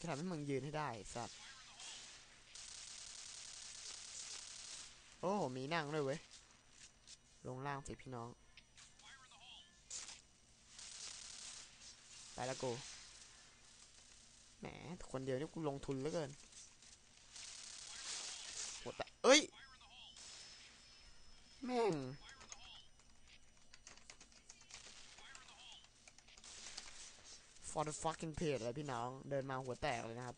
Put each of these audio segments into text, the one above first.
จะทำให้มึงยืนให้ได้สัตว์โอ้โหมีนั่งด้วยเว้ย ลงล่างสิพี่น้อง ไปแล้วกูแหมคนเดียวนี่กูลงทุนเหลือเกินหมดแต่เอ้ย แม่ง for the fucking page เลยพี่น้อง เดินมาหัวแตกเลยนะครับ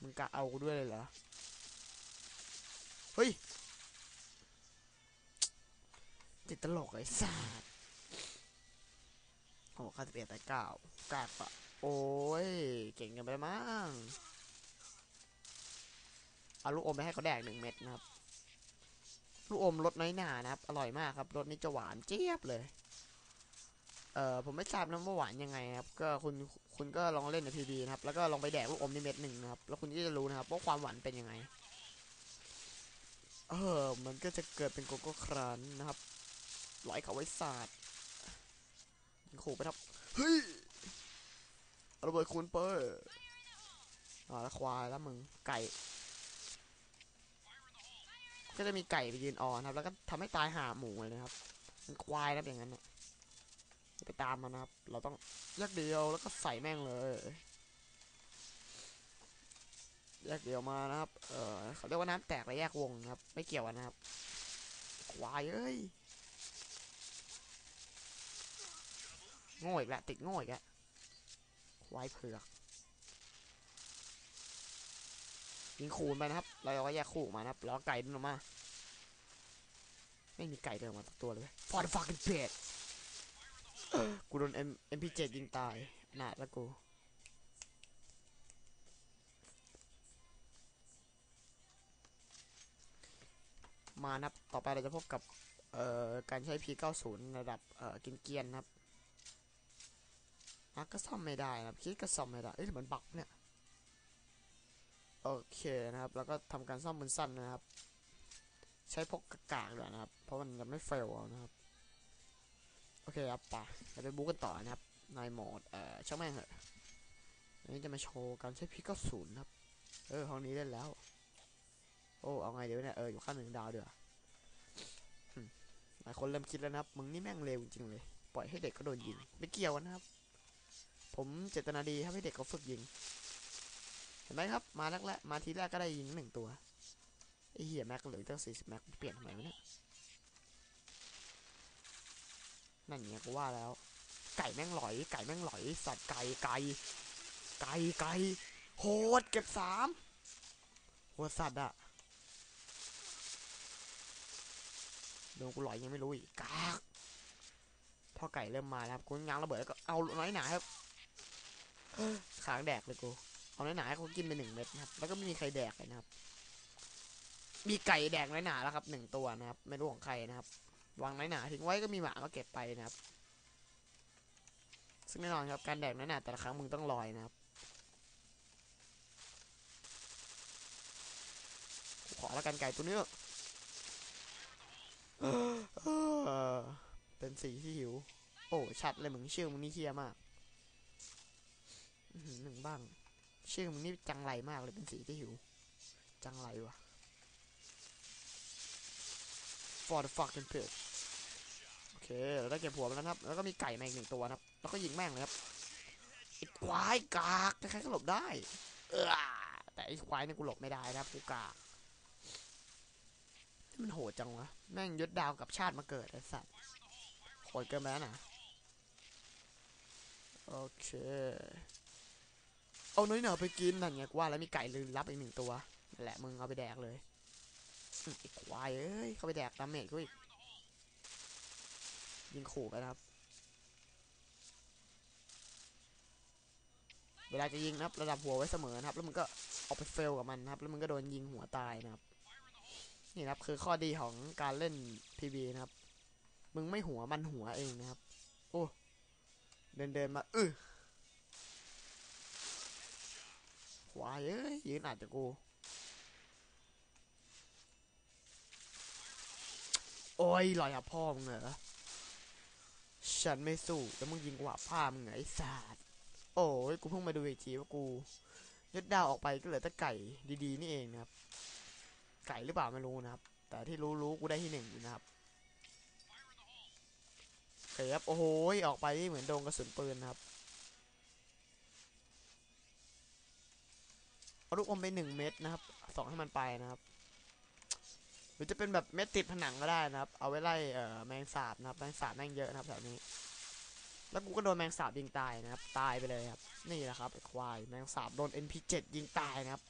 มึงกะเอากูด้วยเลยเหรอ เฮ้ยติดตลกไอ้สัสโอ้ข้าสิบเอ็ดแต่เก้ากากปะ โอ้ย เก่งกันไปมั้ง เอาลูกอมไปให้เขาแดกหนึ่งเม็ดนะครับ ลูกอมรสน้อยหนานะครับ อร่อยมากครับรสนี้จะหวานเจี๊ยบเลย เอ่อผมไม่ทราบนะว่าหวานยังไงครับ ก็คุณคุณก็ลองเล่นในพีดีนะครับ แล้วก็ลองไปแดกลูกอมในเม็ดหนึ่งนะครับ แล้วคุณก็จะรู้นะครับว่าความหวานเป็นยังไง เออ มันก็จะเกิดเป็นโกโก้ครันนะครับร้อยเขาไว้สาดยิงขู่ไปครับ เฮ้ยระเบิดคูณเปอร์อ่าแล้วควายแล้วมึงไก่ ก็จะมีไก่ไปยืนออนครับ แล้วก็ทำให้ตายหาหมูเลยนะครับมันควายนะครับอย่างนั้นเนี่ยไปตามมันนะครับ เราต้องแยกเดียวแล้วก็ใส่แม่งเลยแยกเดียวมานะครับ เออเขาเรียกว่าน้ำแตกและแยกวงนะครับ ไม่เกี่ยวกันนะครับ ควายเอ้ยโง่อีกล้วติดโง่อีกแล้วควายเผือก ยิงคูณไปนะครับ เราก็แยกคู่มานะครับแล้วไก่เดินออกมา ไม่มีไก่เดินมาตัวเลยฟอร์ดฟักกันเป็ดกูโดน M MP7 ยิงตายหนาแล้วกูมานะครับ ต่อไปเราจะพบกับ เอ่อ การใช้ P90 ระดับ เอ่อ กินเกียนนะครับอะก็ซ่อมไม่ได้นะครับ คิดก็ซ่อมไม่ได้ เอ้ยมันบักเนี่ย โอเคนะครับ แล้วก็ทำการซ่อมมือสั้นนะครับ ใช้พกกากๆด้วยนะครับ เพราะมันจะไม่เฟลนะครับ โอเคครับไปเราไปบู๊กันต่อนะครับ ในโหมดเอ่อช่างแม่งเหอะอันนี้จะมาโชว์การใช้พีเก้าศูนย์ครับ เออห้องนี้เล่นแล้ว โอ้เอาไงเดี๋ยวเนี่ยเอออยู่ข้างหนึ่งดาวเดือหึหลายคนเริ่มคิดแล้วนะครับ มึงนี่แม่งเร็วจริงเลย ปล่อยให้เด็กก็โดนยิง ไม่เกี่ยวนะครับ ผมเจตนาดีครับให้เด็กเขาฝึกยิง เห็นไหมครับ มาแรกแรกมาทีแรกก็ได้ยิงหนึ่งตัวไอเหี้ยแม็กเหลือตั้งสี่สิบแม็กเปลี่ยนทำไมวะเนี่ยนั่นไงกูว่าแล้ว ไก่แม่งหลอย ไก่แม่งหลอย สัตว์ไก่ไก่ไก่ไก่โหดเก็บสามโหดสัตว์อะโดนกูหลอยยังไม่รู้อีกกากพอไก่เริ่มมาแล้วครับกูง้างระเบิดแล้วก็เอาน้อยหนาครับขางแดกเลยกู เอาน้อยหนาให้เขากินไปหนึ่งเม็ดนะครับ แล้วก็ไม่มีใครแดกเลยนะครับ มีไก่แดกน้อยหนาแล้วครับหนึ่งตัวนะครับ ไม่รู้ของใครนะครับ วางน้อยหนาทิ้งไว้ก็มีหมาก็เก็บไปนะครับ ซึ่งแน่นอนครับการแดกน้อยหนาแต่ละครั้งมึงต้องลอยนะครับขอละกันไก่ตัวนี้เถอเป็นสีที่หิว โอ้ ชัดเลยมึงชื่อมึงนี่เฮียมากหนึ่งบ้าง ชื่อมึงนี่จังไรมากเลยเป็นสีที่หิว จังไรวะ for the fucking pig โอเคเราได้เก็บหัวมันแล้วนะครับ แล้วก็มีไก่มาอีกหนึ่งตัวนะครับ แล้วก็ยิงแม่งเลยครับไอ้ควายกากใครๆก็หลบได้ เออแต่ไอ้ควายเนี่ยกูหลบไม่ได้นะครับกูกากนี่มันโหดจังวะ แม่งยศดาวกับชาติมาเกิดไอ้สัตว์โหดเกินไปแล้วนะ โอเค เอาน้อยหนาไปกินนั่นไงกว่าแล้วมีไก่ลืมรับอีกหนึ่งตัวนั่นแหละมึงเอาไปแดกเลยไอ้ควายเอ้ยเข้าไปแดกดาเมจกูอีกยิงขู่ไปนะครับ เวลาจะยิงนะครับ ระดับหัวไว้เสมอนะครับ แล้วมึงก็ออกไปเฟลกับมันนะครับ แล้วมึงก็โดนยิงหัวตายนะครับ นี่นะครับคือข้อดีของการเล่น PB นะครับ มึงไม่หัวมันหัวเองนะครับ โอ้ เดินเดินมาเออ ควายเอ้ยยืนอาจจะกูโอ้ยลอยอะพ่อมึงเหรอฉันไม่สู้แล้วมึงยิงกว่าผ้ามึงไงไอ้สัตว์โอ้ยกูเพิ่งมาดูอีกทีว่ากูยดดาวออกไปก็เหลือแต่ไก่ดีๆนี่เองนะครับ ไก่หรือเปล่าไม่รู้นะครับ แต่ที่รู้ๆกูได้ที่หนึ่งอยู่นะครับเคครับโอ้โหออกไปนี่เหมือนโดนกระสุนปืนนะครับ ลูกอมไปหนึ่งเม็ดนะครับสองให้มันไปนะครับ หรือจะเป็นแบบเม็ดติดผนังก็ได้นะครับ เอาไว้ไล่เอ่อแมงสาบนะครับแมงสาบแม่งเยอะนะครับแถวนี้ แล้วกูก็โดนแมงสาบยิงตายนะครับ ตายไปเลยครับ นี่แหละครับไอ้ควายแมงสาบโดน NP7 ยิงตายนะครับ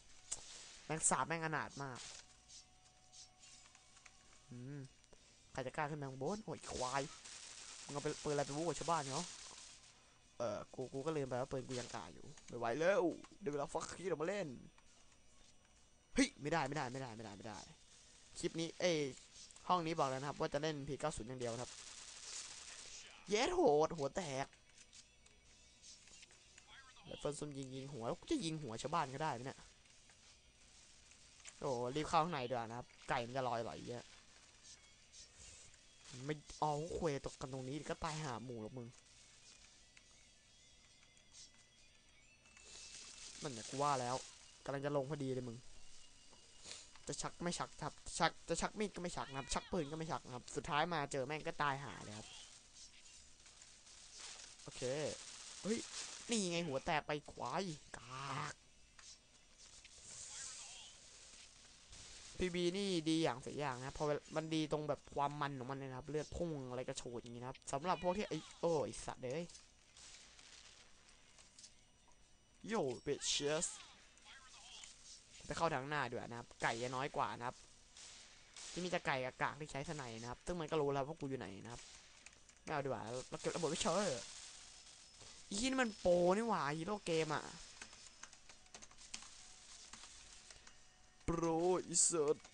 แมงสาบแม่งอนาถมากอืมใครจะกล้าขึ้นแมงบนโอ้ยควายมึงเอาไปปืนอะไรไปวู้กับชาวบ้านเขาเออกูกูก็ลืมไปว่าปืนกูยังกาอยู่ไม่ไหวแล้วเดี๋ยวเวลาฟักขี้ออกมาเล่นเฮ้ยไม่ได้ไม่ได้ไม่ได้ไม่ได้ไม่ได้ คลิปนี้เอ้ห้องนี้บอกเลยนะครับ ว่าจะเล่น P90 อย่างเดียวครับเย็ดโหดหัวแตกแล้วเฟิร์นซุ่มยิงยิงหัวกูจะยิงหัวชาวบ้านก็ได้ไหมเนี่ยโอ้รีบเข้าข้างในดีกว่านะครับ ไก่มันจะลอยไหลเยอะไม่เอาเควตกกันตรงนี้ก็ตายหาหมูหรอกมึง นั่นเนี่ยกูว่าแล้วกำลังจะลงพอดีเลยมึง จะชักไม่ชักครับ ชักจะชักมีดก็ไม่ชักนะครับ ชักปืนก็ไม่ชักนะครับ สุดท้ายมาเจอแม่งก็ตายหาเลยครับ โอเค เฮ้ย นี่ไงหัวแตกไปควายกากพีบีนี่ดีอย่างเสียอย่างนะพอมันดีตรงแบบความมันของมันเลยนะครับ เลือดพุ่งอะไรกระโชดอย่างนี้นะครับสำหรับพวกที่ไอโอ้ยสัตว์เด้ย โย่เบชเชสไปเข้าทางหน้าด้วยนะครับ ไก่จะน้อยกว่านะครับ ที่มีแต่ไก่กับกากที่ใช้สนัยนะครับ ซึ่งมันก็รู้แล้วว่ากูอยู่ไหนนะครับไม่เอาดีกว่าเราเก็บระเบิดไว้เชยอีนี่มันโปรนี่หว่าฮีโร่เกมอะโปรอีสัตว์